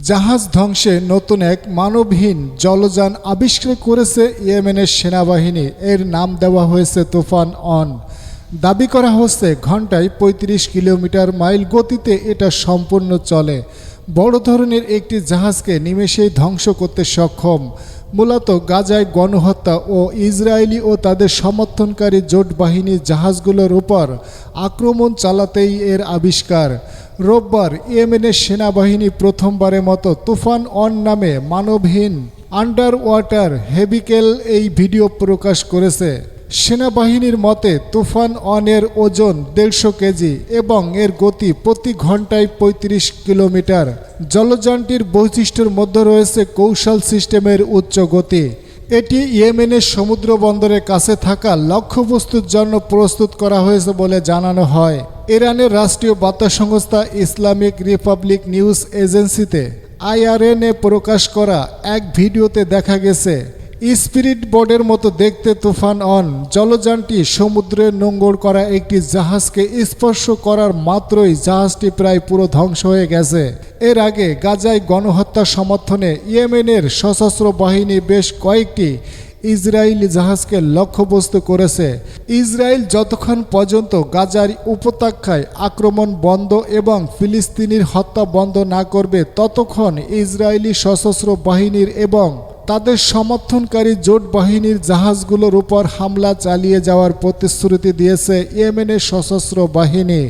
জাহাজ ধ্বংসে নতুন এক মানবহীন জলযান আবিষ্কার করেছে ইয়েমেনের সেনাবাহিনী। এর নাম দেওয়া হয়েছে তুফান অন। দাবি করা হচ্ছে ঘন্টায় ৩৫ কিলোমিটার মাইল গতিতে এটা সম্পূর্ণ চলে। বড় ধরনের একটি জাহাজকে নিমেষেই ধ্বংস করতে সক্ষম। মূলত গাজায় গণহত্যা ও ইসরায়েলি ও তাদের সমর্থনকারী জোট বাহিনী জাহাজগুলোর উপর আক্রমণ চালাতেই এর আবিষ্কার। রোববার ইয়েমেনের সেনাবাহিনী প্রথমবারের মতো তুফান অন নামে মানবহীন আন্ডার ওয়াটার হেভিকেল এই ভিডিও প্রকাশ করেছে। সেনাবাহিনীর মতে, তুফান অনের ওজন দেড়শো কেজি এবং এর গতি প্রতি ঘন্টায় ৩৫ কিলোমিটার। জলযানটির বৈশিষ্ট্যের মধ্যে রয়েছে কৌশল সিস্টেমের উচ্চ গতি। এটি ইয়েমেনের সমুদ্র বন্দরের কাছে থাকা লক্ষ্যবস্তুর জন্য প্রস্তুত করা হয়েছে বলে জানানো হয়। ইরানের রাষ্ট্রীয় বার্তা সংস্থা ইসলামিক রিপাবলিক নিউজ এজেন্সিতে আইআরএনএ প্রকাশ করা এক ভিডিওতে দেখা গেছে স্পিরিট বোর্ডের মতো দেখতে তুফান অন। জলযানটি সমুদ্রে নোঙ্গর করা একটি জাহাজকে স্পর্শ করার মাত্রই জাহাজটি প্রায় পুরো ধ্বংস হয়ে গেছে। এর আগে গাজায় গণহত্যা সমর্থনে ইয়েমেনের সশস্ত্র বাহিনী বেশ কয়েকটি ইসরায়েলি জাহাজকে লক্ষ্যবস্তু করেছে। ইসরায়েল যতক্ষণ পর্যন্ত গাজার উপত্যকায় আক্রমণ বন্ধ এবং ফিলিস্তিনির হত্যা বন্ধ না করবে, ততক্ষণ ইসরায়েলি সশস্ত্র বাহিনীর এবং তাদের সমর্থনকারী জোট বাহিনীর জাহাজগুলোর উপর হামলা চালিয়ে যাওয়ার প্রতিশ্রুতি দিয়েছে ইয়েমেনের সশস্ত্র বাহিনী।